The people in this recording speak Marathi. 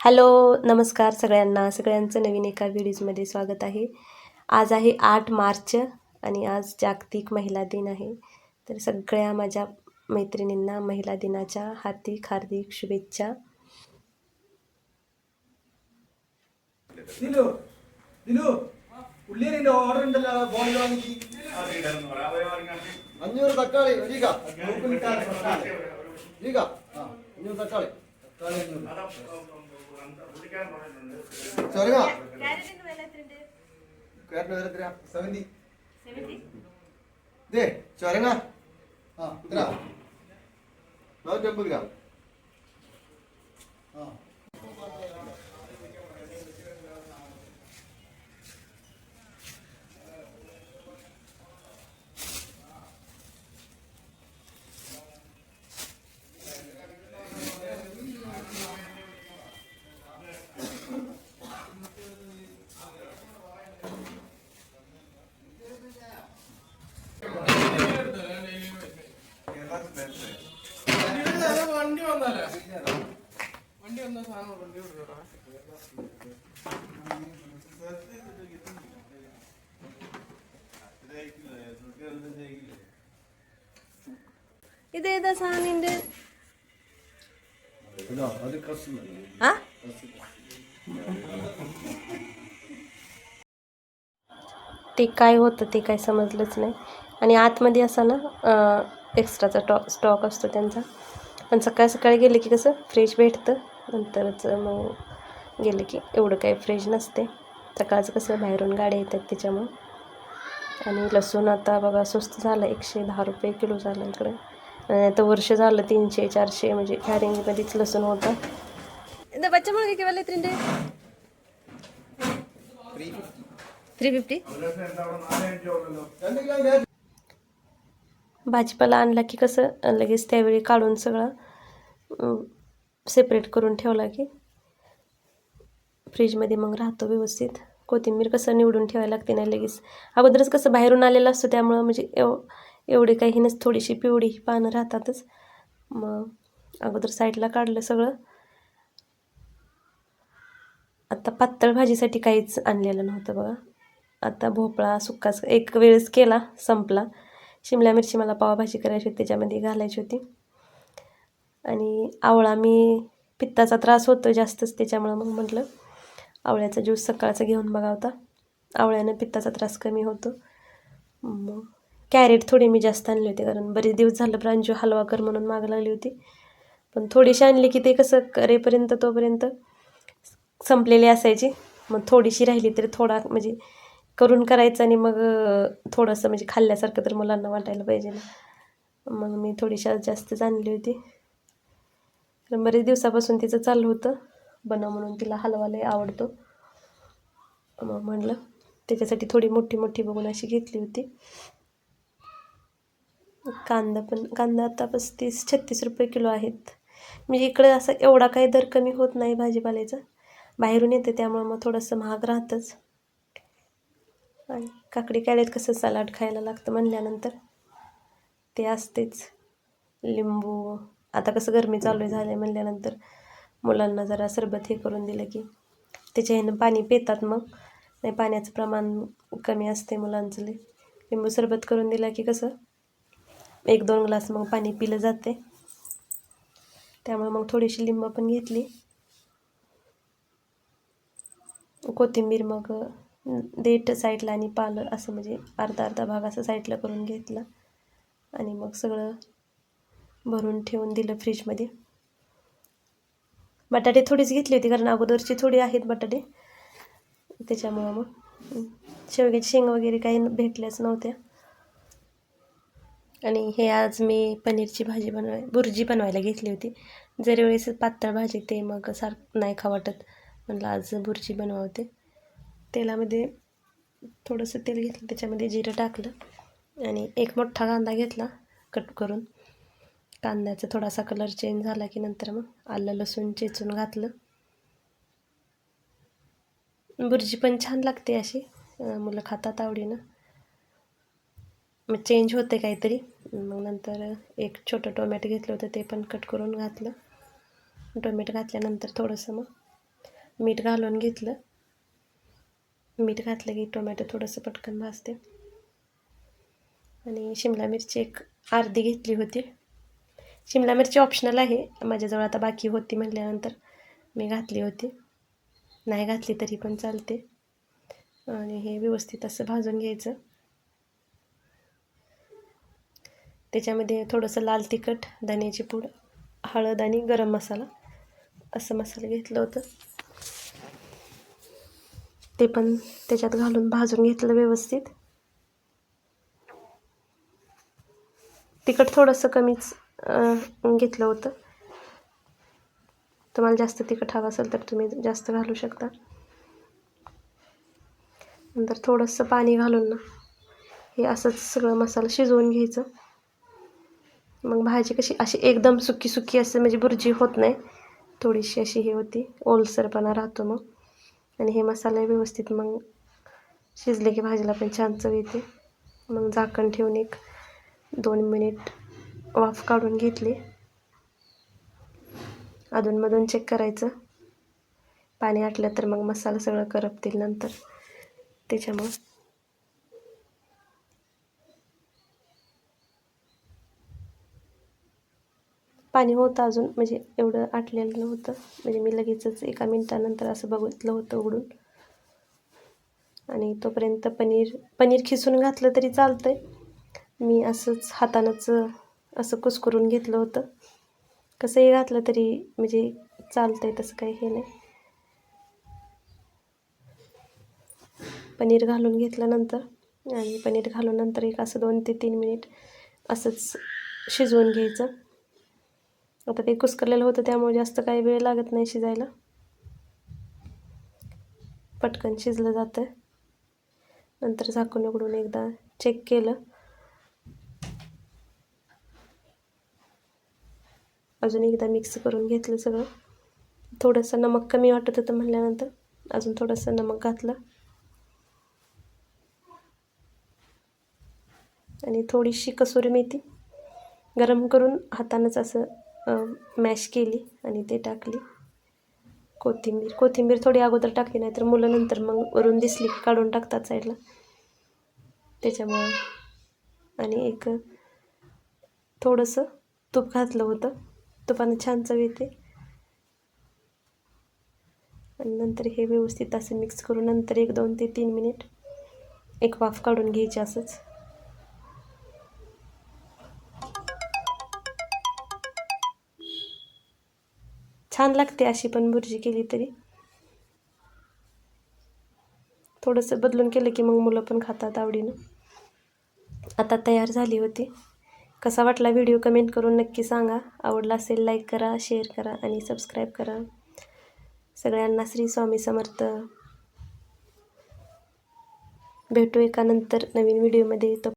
हॅलो नमस्कार सगळ्यांना सगळ्यांचं नवीन एका व्हिडिओजमध्ये स्वागत आहे आज आहे आठ मार्च आणि आज जागतिक महिला दिन आहे तर सगळ्या माझ्या मैत्रिणींना महिला दिनाच्या हार्दिक हार्दिक शुभेच्छा ദിലു ദിലു ഉള്ളിയതിന്റെ ഓർഡർ ഉണ്ടല്ലോ ബോളിൽ വാങ്ങിക്ക് അഞ്ഞൂറ് തക്കാളി ഒരിക ഒരിക ആ അഞ്ഞൂറ് തക്കാളി തക്കാളി അഞ്ഞൂറ് ചൊരങ്ങ ക്യാരറ്റ് വില എത്രയാ? സെവന്റി ഇതേ ചൊരങ്ങ. ആ ഇത്ര നൂറ്റമ്പത് ഗ്രാം. ഇതേതാ സാധനൻ്റെ ഇതാ അത് കസ് ആ ते काय होतं ते काय समजलंच नाही आणि आतमध्ये असा ना एक्स्ट्राचा टॉ स्टॉक असतो त्यांचा पण सकाळ सकाळी गेले की कसं फ्रेश भेटतं नंतरच मग गेलं की एवढं काही फ्रेश नसते. सकाळचं कसं बाहेरून गाड्या येतात त्याच्यामुळं. आणि लसूण आता बघा स्वस्त झालं एकशे दहा रुपये किलो झालं इकडे. आणि आता वर्ष झालं तीनशे चारशे म्हणजे ह्या रेंजमध्येच लसूण होतं. बच्चा मुलगे किंवा लेत्रीन रे थ्री फिफ्टी भाजीपाला आणला की कसं लगेच त्यावेळी काढून सगळं सेपरेट करून ठेवला की फ्रीजमध्ये मग राहतो व्यवस्थित. कोथिंबीर कसं निवडून ठेवायला लागते नाही लगेच. अगोदरच कसं बाहेरून आलेलं असतं त्यामुळं म्हणजे एव एवढी काही नस थोडीशी पिवळी पानं राहतातच. मग अगोदर साईडला काढलं सगळं. आता पातळ भाजीसाठी काहीच आणलेलं नव्हतं बघा. आता भोपळा सुक्काच एक वेळेस केला संपला. शिमला मिरची मला पावभाजी करायची होती त्याच्यामध्ये घालायची होती. आणि आवळा मी पित्ताचा त्रास होतो जास्तच त्याच्यामुळं मग म्हटलं. आवळ्याचा ज्यूस सकाळचा घेऊन बघा होता. आवळ्यानं पित्ताचा त्रास कमी होतो. मग कॅरेट थोडी मी जास्त आणले होते कारण बरेच दिवस झालं प्रांजू हलवा कर म्हणून मागं लागली होती. पण थोडीशी आणली की ते कसं करेपर्यंत तोपर्यंत संपलेली असायची. मग थोडीशी राहिली तरी थोडा म्हणजे करून करायचं आणि मग थोडंसं म्हणजे खाल्ल्यासारखं तर मुलांना वाटायला पाहिजे ना. मग मी थोडीशी आज जास्तच आणली होती. कारण बरेच दिवसापासून तिचं चालू होतं. बनव म्हणून तिला हलवा लय आवडतो. मग म्हणलं त्याच्यासाठी थोडी मोठी मोठी बघून अशी घेतली होती. कांदा पण कांदा आता पस्तीस छत्तीस रुपये किलो आहेत. म्हणजे इकडे असं एवढा काही दर कमी होत नाही भाजीपाल्याचा. बाहेरून येते त्यामुळं मग थोडंसं महाग राहतंच. आणि काकडी कॅरेट कसं सलाड खायला लागतं म्हणल्यानंतर. ते असतेच. लिंबू आता कसं गरमी चालू आहे झालं आहे म्हणल्यानंतर मुलांना जरा सरबत हे करून दिलं की त्याच्या ह्यानं पाणी पितात मग. नाही पाण्याचं प्रमाण कमी असते मुलांचं लिंबू सरबत करून दिला की कसं एक दोन ग्लास मग पाणी पिलं जाते. त्यामुळे मग थोडीशी लिंबू पण घेतली. कोथिंबीर मग देठ साईडला आणि पालं असं म्हणजे अर्धा अर्धा भाग असं साईडला करून घेतला. आणि मग सगळं भरून ठेवून दिलं फ्रीजमध्ये. बटाटे थोडीच घेतली होती कारण अगोदरची थोडी आहेत बटाटे. त्याच्यामुळं मग शेवग्याची शेंग वगैरे काही भेटल्याच नव्हत्या. आणि हे आज मी पनीरची भाजी बनवाय बुर्जी बनवायला घेतली होती. जरी वेळेस पातळ भाजी ते मग सारखं नाही खा वाटत म्हटलं आज बुर्जी बनवावते. तेलामध्ये थोडंसं तेल घेतलं त्याच्यामध्ये जिरं टाकलं आणि एक मोठा कांदा घेतला कट करून. कांद्याचा थोडासा कलर चेंज झाला की नंतर मग आलं लसूण चेचून घातलं. भुर्जी पण छान लागते अशी मुलं खातात आवडीनं. मग चेंज होते काहीतरी. मग नंतर एक छोटं टोमॅटो घेतलं होतं ते पण कट करून घातलं. टोमॅटो घातल्यानंतर थोडंसं मग मीठ घालून घेतलं. मीठ घातलं की टोमॅटो थोडंसं पटकन भाजते. आणि शिमला मिरची एक अर्धी घेतली होती. शिमला मिरची ऑप्शनल आहे. माझ्याजवळ आता बाकी होती म्हटल्यानंतर मी घातली होती. नाही घातली तरी पण चालते. आणि हे व्यवस्थित असं भाजून घ्यायचं. त्याच्यामध्ये थोडंसं लाल तिखट धन्याची पूड हळद आणि गरम मसाला असं मसाला घेतलं होतं. ते पण त्याच्यात घालून भाजून घेतलं व्यवस्थित. तिखट थोडंसं कमीच घेतलं होतं. तुम्हाला जास्त तिखट हवं असेल तर तुम्ही जास्त घालू शकता. नंतर थोडंसं पाणी घालून ना. हे असंच सगळं मसाला शिजवून घ्यायचं. मग भाजी कशी अशी एकदम सुकी सुकी असं म्हणजे बुर्जी होत नाही. थोडीशी अशी हे होती ओलसरपणा राहतो मग. आणि हे मसाले व्यवस्थित मग शिजले की भाजीला पण छान चव येते. मग झाकण ठेवून एक दोन मिनिट वाफ काढून घेतली. अधूनमधून चेक करायचं. पाणी आटलं तर मग मसाला सगळं करपतील नंतर. त्याच्यामुळं. पाणी होतं अजून म्हणजे एवढं आटलेलं नव्हतं. म्हणजे मी लगेचच एका मिनटानंतर असं बघितलं होतं उघडून. आणि तोपर्यंत पनीर पनीर खिसून घातलं तरी चालतं आहे मी असंच हातानंच असं कुस्करून घेतलं होतं. कसंही घातलं तरी म्हणजे चालतं आहे तसं काही हे नाही. पनीर घालून घेतल्यानंतर आणि पनीर घालून नंतर एक असं दोन ते तीन मिनिट असंच शिजवून घ्यायचं. आता ते कुसकरलेलं होतं त्यामुळे जास्त काही वेळ लागत नाही शिजायला. पटकन शिजलं जातं नंतर झाकून उघडून एकदा चेक केलं. अजून एकदा मिक्स करून घेतलं सगळं. थोडंसं नमक कमी वाटत होतं म्हणल्यानंतर अजून थोडंसं नमक घातलं. आणि थोडीशी कसुरी मेथी गरम करून हातानंच असं मॅश केली आणि ते टाकली. कोथिंबीर कोथिंबीर थोडी अगोदर टाकली नाही तर मुलं नंतर मग वरून दिसली की काढून टाकतात साईडला त्याच्यामुळं. आणि एक थोडंसं तूप घातलं होतं. तुपानं छान चव येते. आणि नंतर हे व्यवस्थित असं मिक्स करून नंतर एक दोन ते तीन मिनिट एक वाफ काढून घ्यायची असंच. छान लागते अशी पण भुर्जी केली तरी. थोडंसं बदलून केलं की मग मुलं पण खातात आवडीनं. आता तयार झाली होती. कसा वाटला व्हिडिओ कमेंट करून नक्की सांगा. आवडला असेल लाईक करा शेअर करा आणि सबस्क्राईब करा. सगळ्यांना श्री स्वामी समर्थ. भेटू एका नंतर नवीन व्हिडिओमध्ये. तो